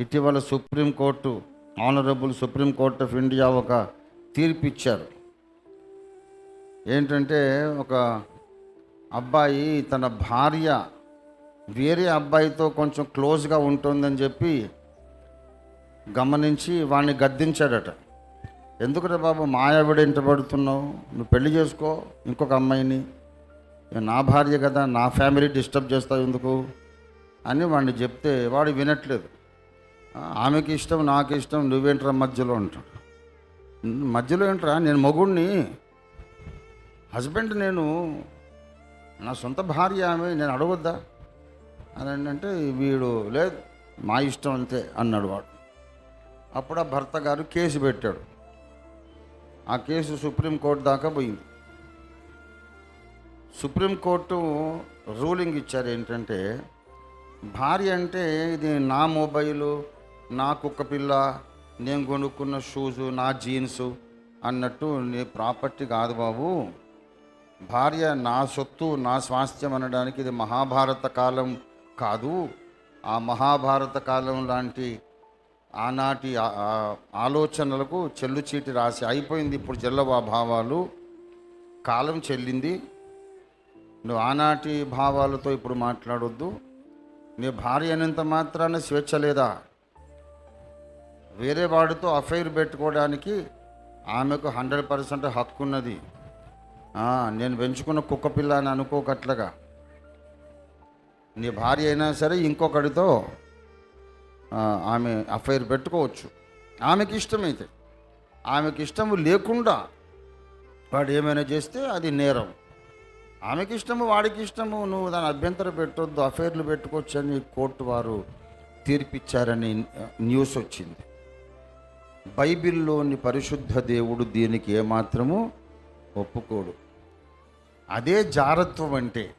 ఇటీవల supreme court honourable supreme court of India ఒక తీర్పు ఇచ్చారు ఏంటంటే ఒక అబ్బాయి తన భార్య వేరే అబ్బాయితో కొంచెం క్లోజ్గా ఉంటుందని చెప్పి గమనించి వాడిని గద్దించాడట. ఎందుకురా బాబు మాయావిడ ఇంటబడుతున్నావు నువ్వు పెళ్ళి చేసుకో ఇంకొక అమ్మాయిని. నా భార్య కదా నా ఫ్యామిలీ డిస్టర్బ్ చేస్తావు ఎందుకు? అని వాడిని చెప్తే వాడు వినట్లేదు. ఆమెకి ఇష్టం నాకు ఇష్టం నువ్వేంట్రా మధ్యలో అంటాడు మధ్యలో ఏంట్రా? నేను మగుణ్ణి. హస్బెండ్ నేను నా సొంత భార్య ఆమె నేను అడగొద్దా? అని అంటే వీడు లేదు మా ఇష్టం అంతే అన్నాడు వాడు. అప్పుడు ఆ భర్త గారు కేసు పెట్టాడు. ఆ కేసు సుప్రీంకోర్టు దాకా పోయింది. సుప్రీంకోర్టు రూలింగ్ ఇచ్చారు ఏంటంటే భార్య అంటే ఇది నా మొబైలు నా కుక్క పిల్ల నేను కొనుక్కున్న షూజు నా జీన్సు అన్నట్టు నీ ప్రాపర్టీ కాదు బాబు. భార్య నా సొత్తు నా స్వాస్థ్యం అనడానికి ఇది మహాభారత కాలం కాదు. ఆ మహాభారత కాలం లాంటి ఆనాటి ఆలోచనలకు చెల్లు ఆలోచనలకు చెల్లుచీటి రాసి అయిపోయింది ఇప్పుడు జల్లవా భావాలు. కాలం చెల్లింది. నువ్వు ఆనాటి భావాలతో ఇప్పుడు మాట్లాడొద్దు. నీ భార్య అనేంత మాత్రాన స్వేచ్ఛ లేదా? వేరే వాడితో అఫైర్ పెట్టుకోవడానికి ఆమెకు హండ్రెడ్ పర్సెంట్ హక్కు ఉన్నది నేను పెంచుకున్న కుక్క పిల్ల అని అనుకోకట్లగా. నీ భార్య అయినా సరే ఇంకొకడితో ఆమె అఫైర్ పెట్టుకోవచ్చు. ఆమెకి ఇష్టమైతే. ఆమెకి ఇష్టము లేకుండా వాడు ఏమైనా చేస్తే అది నేరం. ఆమెకి ఇష్టము వాడికి ఇష్టము నువ్వు దాని అభ్యంతరం పెట్టొద్దు అఫైర్లు పెట్టుకోవచ్చు అని కోర్టు వారు తీర్పిచ్చారని న్యూస్ వచ్చింది. బైబిల్లోని పరిశుద్ధ దేవుడు దీనికి ఏమాత్రము ఒప్పుకోడు. అదే జారత్వం అంటే